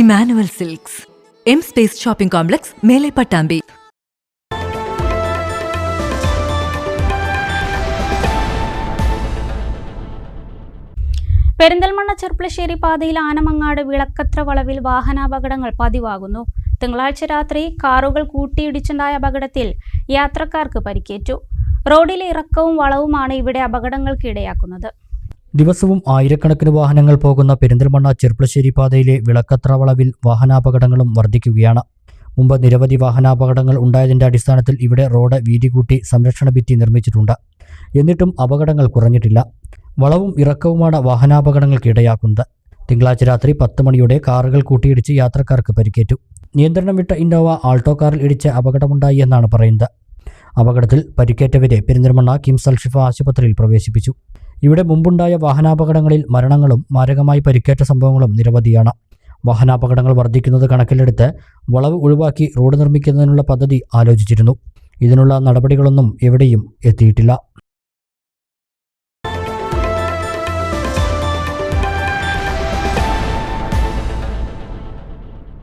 Emmanuel silks. M space shopping complex മേലെ പട്ടാമ്പി. പെരിന്തൽമണ്ണ ചെർപ്പുളശ്ശേരി പാതയിൽ ആനമങ്ങാട് വിളക്കത്ര വളവിൽ വാഹനാപകടങ്ങൾ പതിവാകുന്നു. തിങ്കളാഴ്ച രാത്രി കാറുകൾ കൂട്ടിയിടിച്ചുണ്ടായ അപകടത്തിൽ യാത്രക്കാർക്ക് പരിക്കേറ്റു. റോഡിലെ ഇറക്കവും വളവുമാണ് ഇവിടെ അപകടങ്ങൾക്ക് ഇടയാക്കുന്നത് ദിവസവും ആയിരക്കണക്കിന് വാഹനങ്ങൾ പോകുന്ന പെരിന്തൽമണ്ണ ചെർപ്പളശ്ശേരി പാതയിലെ വിളക്കത്ര വളവിൽ വാഹനാപകടങ്ങളും വർദ്ധിക്കുകയാണ്. മുമ്പ് നിരവധി വാഹനാപകടങ്ങൾ ഉണ്ടായതിന്റെ അടിസ്ഥാനത്തിൽ ഇവിടെ റോഡ് വീതി കൂട്ടി സംരക്ഷണ ഭിത്തി നിർമ്മിച്ചിട്ടുണ്ട്. എന്നിട്ടും അപകടങ്ങൾ കുറഞ്ഞിട്ടില്ല. വളവും ഇറക്കവുമാണ് വാഹനാപകടങ്ങൾക്ക് ഇടയാക്കുന്നത് തിങ്കളാഴ്ച രാത്രി പത്ത് മണിയോടെ കാറുകൾ കൂട്ടിയിടിച്ച് യാത്രക്കാർക്ക് പരിക്കേറ്റു. നിയന്ത്രണം വിട്ട ഇന്നോവ ആൾട്ടോ കാറിൽ ഇടിച്ച് അപകടമുണ്ടായി എന്നാണ് പറയുന്നത്. അപകടത്തിൽ പരിക്കേറ്റവരെ പെരിന്തൽമണ്ണ കിംസ് അൽഷിഫ ആശുപത്രിയിൽ പ്രവേശിപ്പിച്ചു. ഇവിടെ മുമ്പുണ്ടായ വാഹനാപകടങ്ങളിൽ മരണങ്ങളും മാരകമായി പരിക്കേറ്റ സംഭവങ്ങളും നിരവധിയാണ്. വാഹനാപകടങ്ങൾ വർദ്ധിക്കുന്നത് കണക്കിലെടുത്ത് വളവ് ഒഴിവാക്കി റോഡ് നിർമ്മിക്കുന്നതിനുള്ള പദ്ധതി ആലോചിച്ചിരുന്നു. ഇതിനുള്ള നടപടികളൊന്നും എവിടെയും എത്തിയിട്ടില്ല.